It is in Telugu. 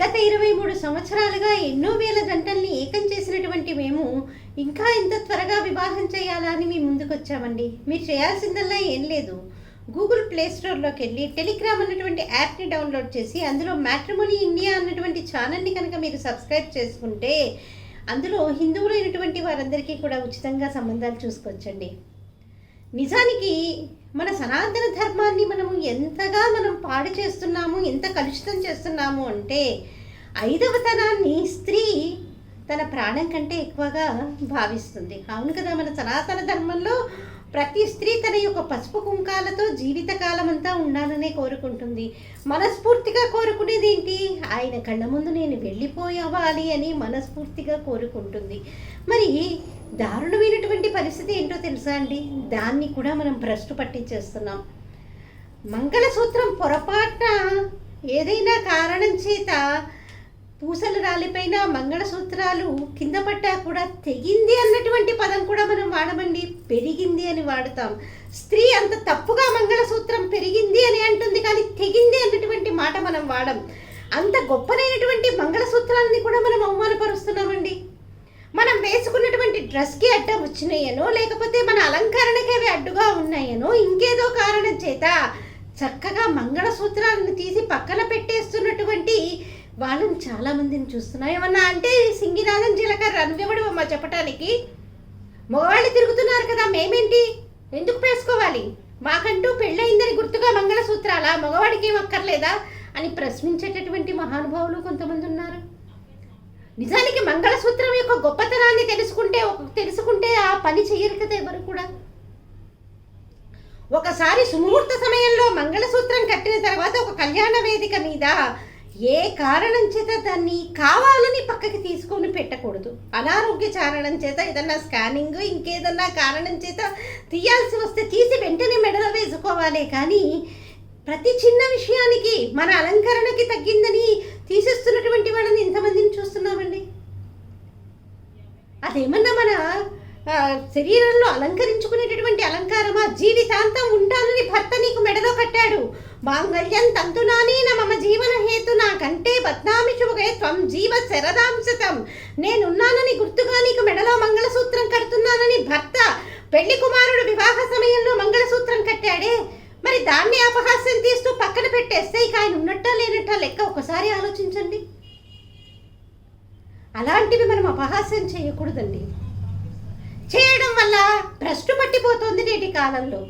గత ఇరవై మూడు సంవత్సరాలుగా ఎన్నో వేల జంటల్ని ఏకం చేసినటువంటి మేము ఇంకా ఇంత త్వరగా వివాహం చేయాలా అని మీ ముందుకు వచ్చామండి మీరు చేయాల్సిందల్లా ఏం లేదు. గూగుల్ ప్లే స్టోర్లోకి వెళ్ళి టెలిగ్రామ్ అన్నటువంటి యాప్ని డౌన్లోడ్ చేసి అందులో మ్యాట్రిమోనీ ఇండియా అన్నటువంటి ఛానల్ని కనుక మీరు సబ్స్క్రైబ్ చేసుకుంటే అందులో హిందువులైనటువంటి వారందరికీ కూడా ఉచితంగా సంబంధాలు చూసుకోవచ్చండి నిజానికి మన సనాతన ధర్మాన్ని మనము ఎంతగా మనం పాడు చేస్తున్నాము ఎంత కలుషితం చేస్తున్నాము అంటే ఐదవ తనాన్ని స్త్రీ తన ప్రాణం కంటే ఎక్కువగా భావిస్తుంది. అవును కదా మన సనాతన ధర్మంలో ప్రతి స్త్రీ తన యొక్క పసుపు కుంకాలతో జీవితకాలం అంతా ఉండాలనే కోరుకుంటుంది. మనస్ఫూర్తిగా కోరుకునేది ఏంటి? ఆయన కళ్ళ ముందు నేను వెళ్ళిపోయవాలి అని మనస్ఫూర్తిగా కోరుకుంటుంది. మరి దారుణమైనటువంటి పరిస్థితి ఏంటో తెలుసా అండి? దాన్ని కూడా మనం భ్రష్టు పట్టించేస్తున్నాం. మంగళసూత్రం పొరపాటున ఏదైనా కారణం చేత పూసలు రాలిపోయిన మంగళసూత్రాలు కింద పట్టా కూడా తెగింది అన్నటువంటి పదం కూడా మనం వాడమండి. పెరిగింది అని వాడతాం. స్త్రీ అంత తప్పుగా మంగళసూత్రం పెరిగింది అని అంటుంది కానీ తెగింది అన్నటువంటి మాట మనం వాడం. అంత గొప్పనైనటువంటి మంగళసూత్రాలని కూడా మనం అవమానపరుస్తున్నామండి మనం వేసుకున్నటువంటి డ్రెస్కి అడ్డం వచ్చినాయనో లేకపోతే మన అలంకరణకి అవి అడ్డుగా ఉన్నాయనో ఇంకేదో కారణం చేత చక్కగా మంగళసూత్రాలను తీసి పక్కన పెట్టేస్తున్నటువంటి వాళ్ళని చాలామందిని చూస్తున్నాం. ఏమన్నా అంటే సింగినాథం జీలకర్ర నువ్వెవడు అమ్మ చెప్పటానికి మగవాళ్ళు తిరుగుతున్నారు కదా మేమేంటి? ఎందుకు వేసుకోవాలి మాకంటూ పెళ్ళయిందని గుర్తుగా మంగళసూత్రాలా? మగవాడికి ఏం అక్కర్లేదా? అని ప్రశ్నించేటటువంటి మహానుభావులు కొంతమంది ఉన్నారు. నిజానికి మంగళసూత్రం యొక్క గొప్పతనాన్ని తెలుసుకుంటే ఒక- తెలుసుకుంటే ఆ పని చెయ్యరు కదా ఎవరు కూడా. ఒకసారి సుముహూర్త సమయంలో మంగళసూత్రం కట్టిన తర్వాత ఒక కళ్యాణ వేదిక మీద ఏ కారణం చేత దాన్ని కావాలని పక్కకి తీసుకొని పెట్టకూడదు. అనారోగ్య కారణం చేత ఏదన్నా స్కానింగ్ ఇంకేదన్నా కారణం చేత తీయాల్సి వస్తే తీసి వెంటనే మెడలో వేసుకోవాలి. కానీ ప్రతి చిన్న విషయానికి మన అలంకరణకి తగ్గిందని తీసేస్తున్నటువంటి వాళ్ళని ఇంతమందిని చూస్తున్నామండి? అదేమన్నా మన శరీరంలో అలంకరించుకునేటటువంటి అలంకారమా? జీవితాంతం ఉంటానని భర్త నీకు మెడలో కట్టాడు. మాంగళ్యం తంతునాని మమ జీవన హేతు నాకంటే బద్నామి శుభగే త్వం జీవ శరదాంశతం. నేనున్నానని గుర్తుగా నీకు మెడలో మంగళసూత్రం కడుతున్నానని భర్త పెళ్ళి కుమారుడు వివాహ సమయంలో మంగళసూత్రం కట్టాడే. మరి దాన్ని అపహాస్య తీస్తూ ఎస్ఐకి ఆయన ఉన్నట్టా లేనట్టా లెక్క ఒకసారి ఆలోచించండి. అలాంటివి మనం అపహాస్యం చేయకూడదండి. చేయడం వల్ల భ్రష్టు పట్టిపోతుంది నేటి కాలంలో.